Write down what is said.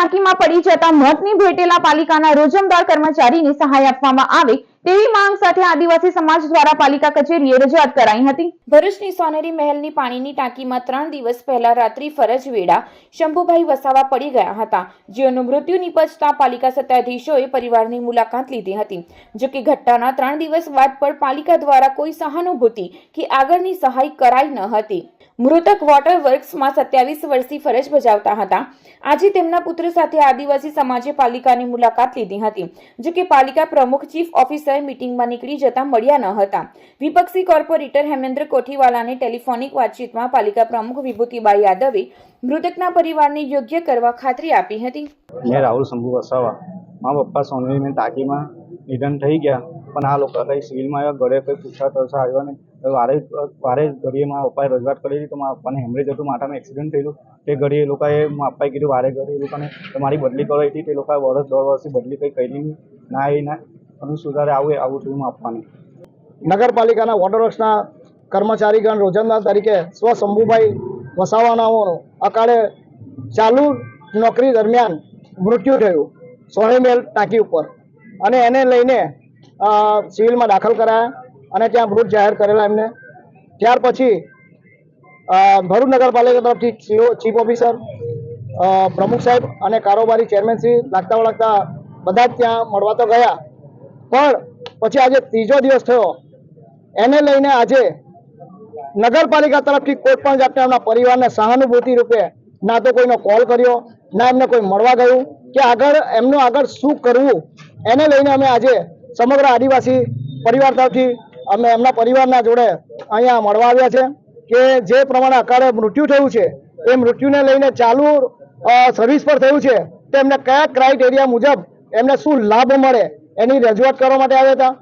ટાંકીમાં પડી જતા મોતની ભેટેલા પાલિકાના રોજમદાર કર્મચારીને સહાય આપવામાં આવે તેવી માંગ સાથે આદિવાસી સમાજ દ્વારા પાલિકા કચેરીએ રજૂઆત કરાઈ હતી. ભરૂચની સોનેરી મહેલની પાણીની ટાંકીમાં ત્રણ દિવસ પહેલા રાત્રિ ફરજ વેળા શંભુભાઈ વસાવા પડી ગયા હતા, જેઓનું મૃત્યુ નિપજતા પાલિકા સત્તાધીશોએ પરિવારની મુલાકાત લીધી હતી. જો કે ઘટનાના ત્રણ દિવસ બાદ પણ પાલિકા દ્વારા કોઈ સહાનુભૂતિ કે આગળની સહાય કરાઈ ન હતી. મૃતક વોટર વર્ક્સમાં સત્યાવીસ વર્ષથી ફરજ બજાવતા હતા. આજે તેમના પુત્ર સાથે આદિવાસી સમાજે પાલિકાની મુલાકાત લીધી હતી. જો કે પાલિકા પ્રમુખ ચીફ ઓફિસર મિટિંગમાં નીકળી જતા મળ્યા ન હતા. વિપક્ષી કોર્પોરેટર હેમેન્દ્ર કોઠીવાલાને ટેલિફોનિક વાતચીતમાં પાલિકા પ્રમુખ વિભૂતિબાઈ યાદવે મૃતકના પરિવારને યોગ્ય કરવા ખાતરી આપી હતી. મેં રાહુલ શંભુ વસાવા મારા પપ્પા સોનવીને ટાંકીમાં નિધન થઈ ગયા પણ આ લોકો કંઈ સિવિલમાં આવ્યા ઘરે કંઈ પૂછા તરસા આવ્યા નહીં. વારે વારે ઘડીએ મારા પપ્પાએ રજૂઆત કરેલી તો મારા પપ્પાને હેમરેજ હતું માથામાં એક્સિડન્ટ થયેલું. તે ઘડીએ એ લોકોએ મારા પપ્પાએ કીધું વારે ઘડી એ લોકોને મારી બદલી કરાવી હતી તે લોકોએ વર્ષ દોઢ વર્ષથી બદલી કંઈ કરી નહીં. ના એ ના પણ સુધારે આવું એ આવું થયું મારા પપ્પાને. નગરપાલિકાના વોટર વર્ક્સના કર્મચારીગણ રોજંદાર તરીકે સ્વ શંભુભાઈ વસાવાનાઓનું અકાળે ચાલુ નોકરી દરમિયાન મૃત્યુ થયું સોહેમેલ ટાંકી ઉપર. અને એને લઈને સિવિલમાં દાખલ કરાયા અને ત્યાં મૃત જાહેર કરેલા એમને. ત્યાર પછી ભરૂચ નગરપાલિકા તરફથી ચીફ ઓફિસર પ્રમુખ સાહેબ અને કારોબારી ચેરમેન શ્રી લાગતા વળગતા બધા જ ત્યાં મળવા તો ગયા. પણ પછી આજે ત્રીજો દિવસ થયો. એને લઈને આજે નગરપાલિકા તરફથી કોઈ પણ જાતના એમના પરિવારને સહાનુભૂતિ રૂપે ના તો કોઈનો કોલ કર્યો, ના એમને કોઈ મળવા ગયું કે આગળ એમનું આગળ શું કરવું, એને લઈને અમે આજે સમગ્ર આદિવાસી પરિવાર તરફથી અમે એમના પરિવારના જોડે અહીંયા મળવા આવ્યા છે કે જે પ્રમાણે અકાળે મૃત્યુ થયું છે, એ મૃત્યુને લઈને ચાલુ સર્વિસ પર થયું છે, તો એમને કયા ક્રાઇટેરિયા મુજબ એમને શું લાભ મળે એની રજૂઆત કરવા માટે આવ્યા હતા.